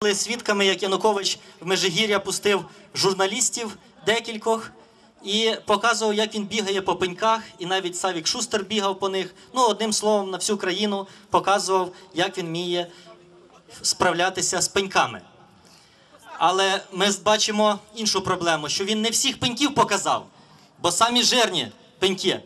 були свідками, як Янукович в Межигір'я пустив журналістів декількох і показував, як він бігає по пеньках, і навіть Савік Шустер бігав по них. Ну, одним словом, на всю країну показував, як він вміє справлятися з пеньками. Але ми бачимо іншу проблему, що він не всіх пеньків показав, бо самі жирні пеньки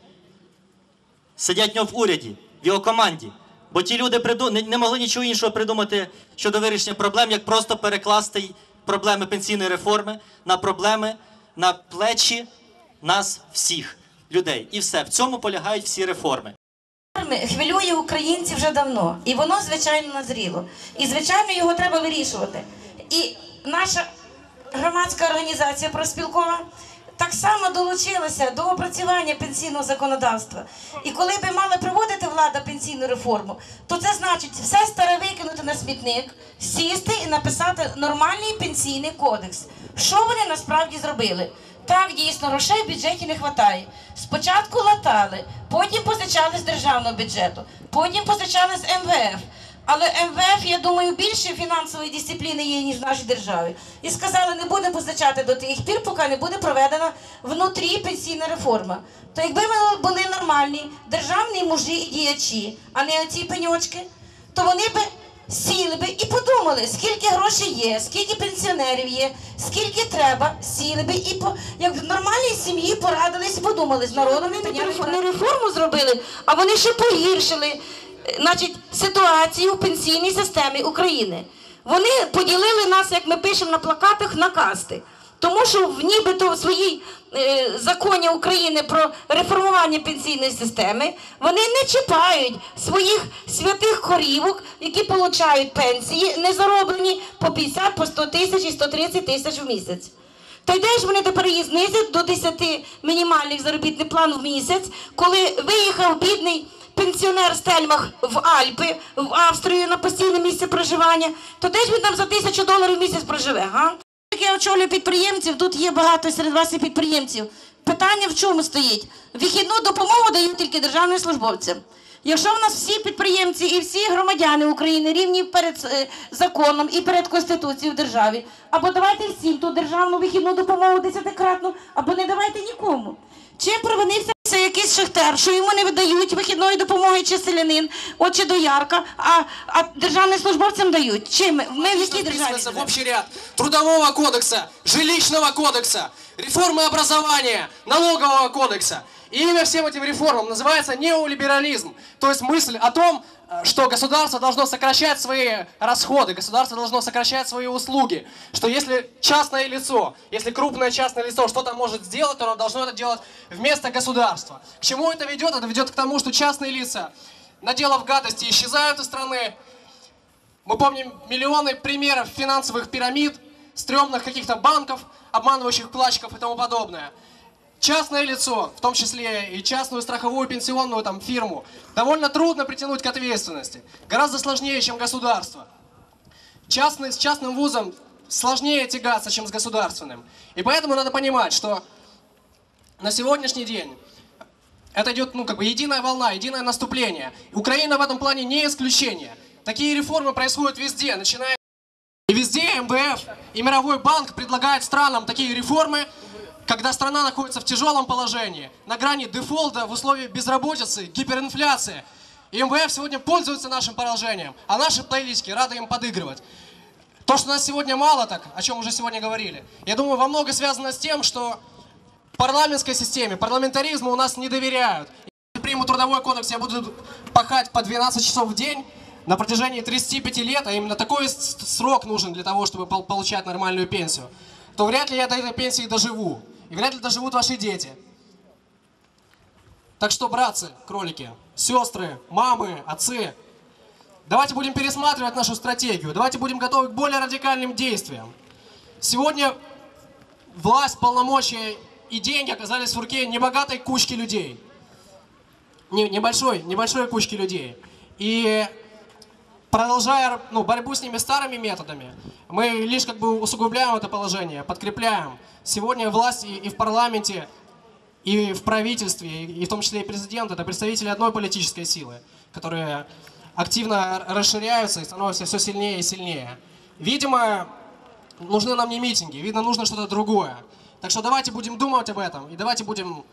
сидять в нього в уряді, в його команді. Бо ті люди приду... не, могли нічого іншого придумати щодо вирішення проблем, як просто перекласти проблеми пенсійної реформи на проблеми на плечі нас всіх людей. І все. В цьому полягають всі. Реформи хвилює українців вже давно, і воно звичайно назріло. І звичайно його треба вирішувати. І наша громадська організація проспілкова так само долучилася до опрацювання пенсійного законодавства. І коли би мала проводити влада пенсійну реформу, то це значить все старе викинути на смітник, сісти і написати нормальний пенсійний кодекс. Що вони насправді зробили? Так, дійсно, грошей в бюджеті не вистачає. Спочатку латали, потім позичали з державного бюджету, потім позичали з МВФ. Але МВФ, я думаю, більше фінансової дисципліни є, ніж в нашій державі. І сказали, не буде позичати до тих пір, поки не буде проведена внутрі пенсійна реформа. То якби ми були нормальні державні мужі і діячі, а не оці пеньочки, то вони би сіли би і подумали, скільки грошей є, скільки пенсіонерів є, скільки треба, сіли би і по як в нормальній сім'ї порадились і подумали з народом. і Не реформу зробили, а вони ще погіршили е, значить, ситуацію в пенсійній системі України. Вони поділили нас, як ми пишемо на плакатах, на касти. Тому що в нібито в своїй е, законі України про реформування пенсійної системи вони не чіпають своїх святих корівок, які отримують пенсії, не зароблені по 50, по 100 тисяч і 130 тисяч в місяць. Та й де ж вони тепер її знизять до 10 мінімальних заробітних план в місяць, коли виїхав бідний пенсіонер Стельмах в Альпи, в Австрію на постійне місце проживання, то де ж він там за тисячу доларів в місяць проживе, га? Я очолюю підприємців, тут є багато серед вас і підприємців. Питання в чому стоїть? Вихідну допомогу дають тільки державним службовцям. Якщо в нас всі підприємці і всі громадяни України рівні перед е, законом і перед конституцією в державі, або давайте всім ту державну вихідну допомогу десятикратну, або не давайте нікому. Чи провинився якийсь шахтер, що йому не видають вихідної допомоги чи селянин, от чи доярка, а, а державним службовцям дають? Чи ми, ми в якій державі? вписывается в живемо? общий ряд Трудового кодекса, Жилищного кодекса, реформы образования, Налогового кодекса. И имя всем этим реформам называется неолиберализм. То есть мысль о том, э, что государство должно сокращать свои расходы, государство должно сокращать свои услуги. Что если частное лицо, если крупное частное лицо что-то может сделать, то оно должно это делать вместо государства. К чему это ведет? Это ведет к тому, что частные лица, наделав гадости, исчезают из страны, мы помним миллионы примеров финансовых пирамид, стрёмных каких-то банков, обманывающих вкладчиков и тому подобное. Частное лицо, в том числе и частную страховую пенсионную там, фирму, довольно трудно притянуть к ответственности. Гораздо сложнее, чем государство. Частный, с частным вузом сложнее тягаться, чем с государственным. И поэтому надо понимать, что на сегодняшний день это идет, ну, как бы единая волна, единое наступление. Украина в этом плане не исключение. Такие реформы происходят везде, начиная... И везде МВФ и Мировой банк предлагают странам такие реформы, когда страна находится в тяжелом положении, на грани дефолта, в условиях безработицы, гиперинфляции. И МВФ сегодня пользуется нашим положением, а наши политики рады им подыгрывать. То, что нас сегодня мало так, о чем уже сегодня говорили, я думаю, во много связано с тем, что парламентской системе, парламентаризму у нас не доверяют. Если примут трудовой кодекс, я буду пахать по 12 часов в день на протяжении 35 лет, а именно такой срок нужен для того, чтобы пол- получать нормальную пенсию, то вряд ли я до этой пенсии доживу. И вряд ли доживут ваши дети. Так что, братцы, кролики, сестры, мамы, отцы, давайте будем пересматривать нашу стратегию, давайте будем готовы к более радикальным действиям. Сегодня власть, полномочия и деньги оказались в руке небогатой кучки людей. Не- небольшой, небольшой кучки людей. И продолжая ну, борьбу с ними старыми методами, мы лишь как бы усугубляем это положение, подкрепляем. Сегодня власть и, и в парламенте, и в правительстве, и, в том числе и президент, это представители одной политической силы, которые активно расширяются и становятся все сильнее и сильнее. Видимо, нужны нам не митинги, видно, нужно что-то другое. Так что давайте будем думать об этом и давайте будем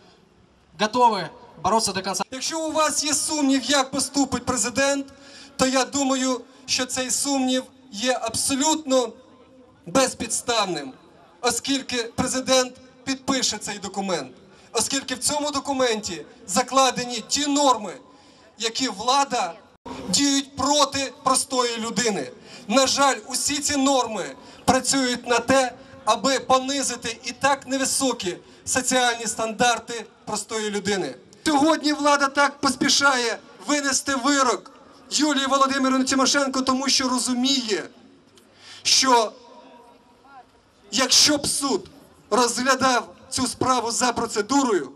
готовы бороться до конца. Якщо у вас є сумнів, як поступить президент, то я думаю, що цей сумнів є абсолютно безпідставним, оскільки президент підпише цей документ, оскільки в цьому документі закладені ті норми, які влада діють проти простої людини. На жаль, усі ці норми працюють на те, аби понизити і так невисокі соціальні стандарти простої людини. Сьогодні влада так поспішає винести вирок Юлії Володимирівні Тимошенко, тому що розуміє, що якщо б суд розглядав цю справу за процедурою,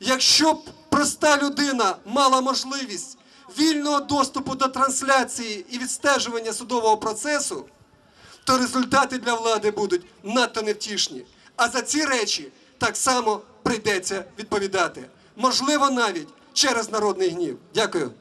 якщо б проста людина мала можливість вільного доступу до трансляції і відстежування судового процесу, то результати для влади будуть надто невтішні. А за ці речі так само прийдеться відповідати. Можливо, навіть через народний гнів. Дякую.